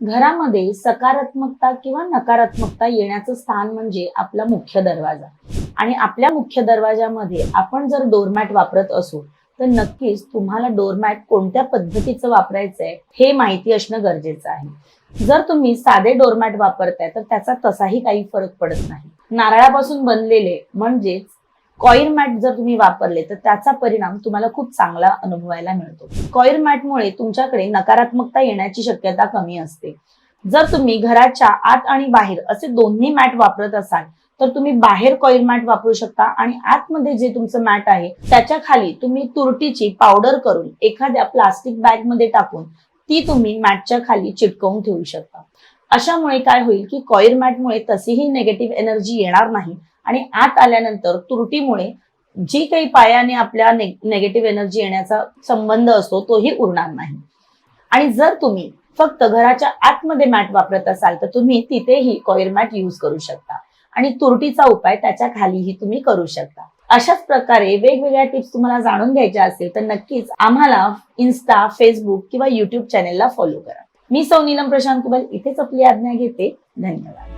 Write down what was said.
घरामध्ये सकारात्मकता किंवा नकारात्मकता येण्याचं स्थान म्हणजे आपला मुख्य दरवाजा. आणि आपल्या मुख्य दरवाजामध्ये आपण जर डोरमॅट वापरत असू तर नक्कीच तुम्हाला डोरमॅट कोणत्या पद्धतीचं वापरायचं आहे हे माहिती असणं गरजेचं आहे. जर तुम्ही साधे डोरमॅट वापरताय तर त्याचा तसाही काही फरक पडत नाही. नारळापासून बनलेले म्हणजेच कॉईर मॅट जर तुम्ही वापरले तर त्याचा परिणाम तुम्हाला खूप चांगला अनुभवायला मिळतो. कॉईर मॅटमुळे तुमच्याकडे नकारात्मकता येण्याची शक्यता कमी असते. जर तुम्ही घराच्या आत आणि बाहेर असे दोन्ही मॅट वापरत असाल तर तुम्ही बाहेर कॉईल मॅट वापरू शकता आणि आतमध्ये जे तुमचं मॅट आहे त्याच्याखाली तुम्ही तुरटीची पावडर करून एखाद्या प्लास्टिक बॅगमध्ये टाकून ती तुम्ही मॅटच्या खाली चिटकवून ठेवू शकता. अशामुळे काय होईल की कॉईल मॅटमुळे तशीही निगेटिव्ह एनर्जी येणार नाही. आणि आत आल्यानंतर तुरटीमुळे जी काही पायाने आपल्या नेगेटिव्ह एनर्जी येण्याचा संबंध असतो तोही उरणार नाही. आणि जर तुम्ही फक्त घराच्या आतमध्ये मॅट वापरत असाल तर तुम्ही तिथेही कॉयर मॅट यूज करू शकता. आणि तुरटीचा उपाय त्याच्या खालीही तुम्ही करू शकता. अशाच प्रकारे वेगवेगळ्या टिप्स तुम्हाला जाणून घ्यायच्या असेल तर नक्कीच आम्हाला इन्स्टा फेसबुक किंवा युट्यूब चॅनेलला फॉलो करा. मी सौ नीलम प्रशांत कुबल इथेच आपली आज्ञा घेते. धन्यवाद.